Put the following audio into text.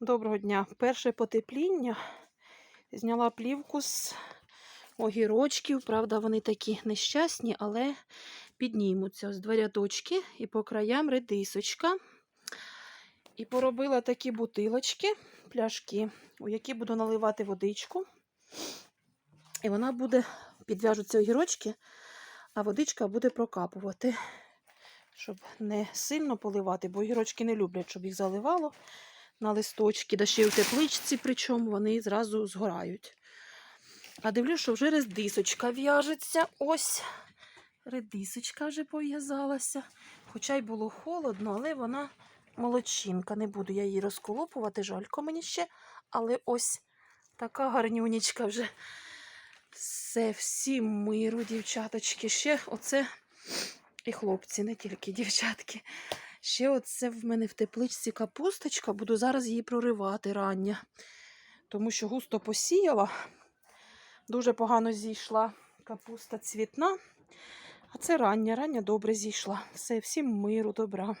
Доброго дня. Перше потепління. Зняла плівку з огірочків. Правда, вони такі нещасні, але піднімуться. Ось два рядочки і по краям редисочка. І поробила такі бутилочки, пляшки, у які буду наливати водичку. І вона буде, підв'яжуться огірочки, а водичка буде прокапувати, щоб не сильно поливати, бо огірочки не люблять, щоб їх заливало на листочки, да ще й у тепличці, причому вони зразу згорають. А дивлюсь, що вже редисочка в'яжеться. Ось редисочка вже пов'язалася. Хоча й було холодно, але вона молодчинка. Не буду я її розколопувати, жалько мені ще. Але ось така гарнюнічка вже. Все, всім миру, дівчаточки. Ще оце і хлопці, не тільки дівчатки. Ще оце в мене в тепличці капусточка. Буду зараз її проривати рання. Тому що густо посіяла. Дуже погано зійшла капуста цвітна. А це рання, рання добре зійшла. Все, всім миру, добра.